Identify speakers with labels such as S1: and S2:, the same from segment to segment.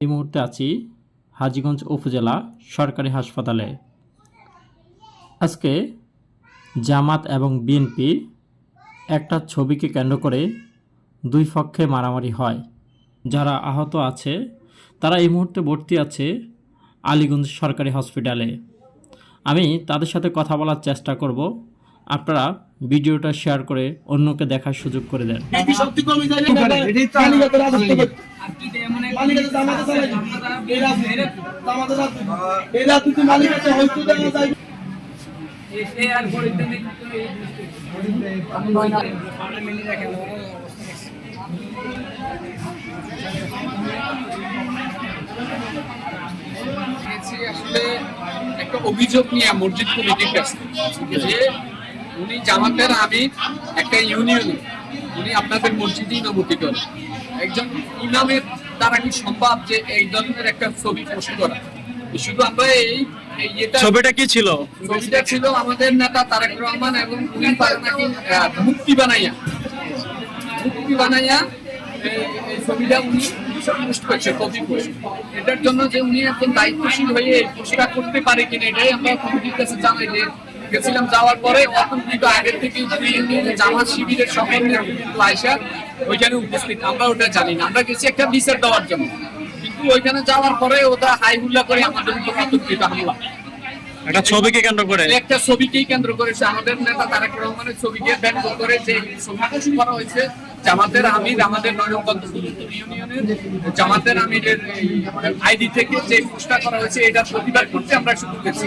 S1: এই মুহূর্তে আছি হাজীগঞ্জ উপজেলা সরকারি হাসপাতালে। আজকে জামাত এবং বিএনপি একটা ছবিকে কেন্দ্র করে দুই পক্ষে মারামারি হয়। যারা আহত আছে, তারা এই মুহূর্তে ভর্তি আছে আলীগঞ্জ সরকারি হসপিটালে। আমি তাদের সাথে কথা বলার চেষ্টা করব। আপনারা ভিডিওটা শেয়ার করে অন্যকে দেখার সুযোগ করে দেন।
S2: আসলে একটা অভিযোগ নিয়ে মসজিদ কমিটির কাছে যে উনি জামাতের আমি একটা ইউনিয়নে উনি আপনাদের মসজিদে ইমামতি করেন। একজন ইমামের দ্বারা কি সম্ভব যে এই ধরনের একটা ছবি পোস্ট করা? শুধু আমরা এই
S3: ছবিটা কি ছিল?
S2: ছবিটা ছিল আমাদের নেতা তারেক রহমান এবং উনি নাকি মুক্তি বানাইয়া। মুক্তি বানাইয়া এই- এই ছবিটা উনি পোস্ট করছে কপি পোস্ট এটার জন্য যে উনি এখন দায়িত্বশীল হয়ে এই পোস্টটা করতে পারে কিনা এটাই আমরা কমিটির কাছে জানাই যে গেছিলাম যাওয়ার পরে অখন কিন্তু আগের থেকে জামাত শিবিরের সকল নেতৃত্ব আয়সা ওইখানে উপস্থিত। আমরা ওটা জানি না। আমরা গেছি একটা বিচার দেওয়ার জন্য। কিন্তু ওইখানে যাওয়ার পরে ওটা হাই হুল্লা করে আমাদের উপর আতঙ্কিত হামলা।
S3: একটা ছবিকে কেন্দ্র করে?
S2: একটা ছবিকেই কেন্দ্র করেছে আমাদের নেতা তারেক রহমানের ছবিকে কেন্দ্র করে যে ছবি করা হয়েছে জামাতের আমির আমাদের নয়নগঞ্জ ইউনিয়নের জামাতের আমিরের আইডি থেকে যে পোস্টটা করা হয়েছে এটার প্রতিবাদ করতে আমরা শুরু করেছি।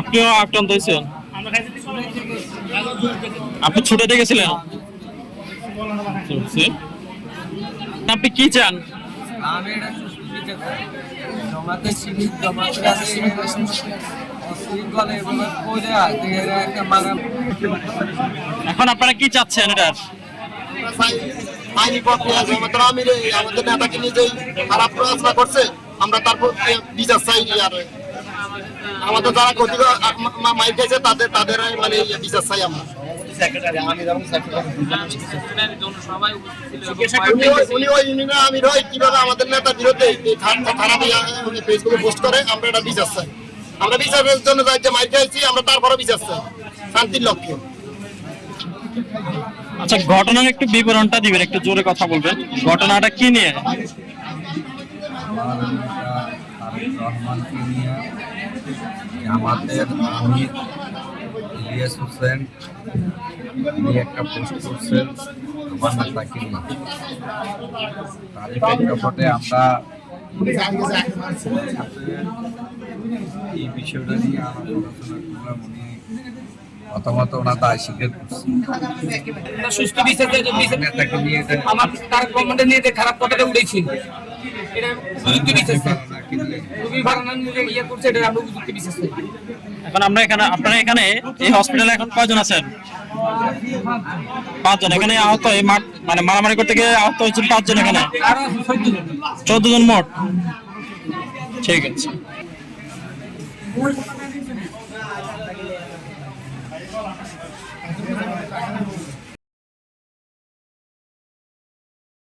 S3: আপনিও আক্রান্ত হয়েছেন আপনি ছুটে গেছিলেন চলছে। আপনি কি চান? এখন আপনারা কি চাচ্ছেন এটার?
S4: আইনি প্রক্রিয়া আমাদের আমিরে আমাদের নেতাকে যে খারাপ প্রচারণা করছে। আমরা তারপর বিচার চাই আর আমাদের যারা ক্ষতি মাইক খাইছে, তাদের তাদের মানে বিচার চাই আমরা। কীভাবে আমাদের উনি করে, আমরা এটা বিচার চাই। আমরা বিচারের জন্য যে বিচার শান্তির লক্ষ্যে।
S3: আচ্ছা ঘটনার একটু বিবরণটা দিবেন, একটু জোরে কথা বলবেন। ঘটনাটা কি নিয়ে?
S5: রহমানকে নিয়ে আমাদের আমির ইলিয়াস হোসেন তিনি একটা পোস্ট করছেন আমার নেতাকে নিয়ে তারই প্রেক্ষাপটে আমরা এই বিষয়টা নিয়ে আলোচনা করলাম উনি মতামত ওনার স্বীকার করছে।
S2: সুস্থ বিচার আমার তার কমান্ডে নিয়ে খারাপ কথাটা উঠেছি এটা বিচার
S3: এখন আমরা এখানে, আপনারা এখানে এই হসপিটালে এখন কয়জন আছেন? পাঁচজন। এখানে আহত এই মাঠ মানে মারামারি করতে গিয়ে আহত হয়েছেন পাঁচজন এখানে? চোদ্দ জন মোট। ঠিক আছে।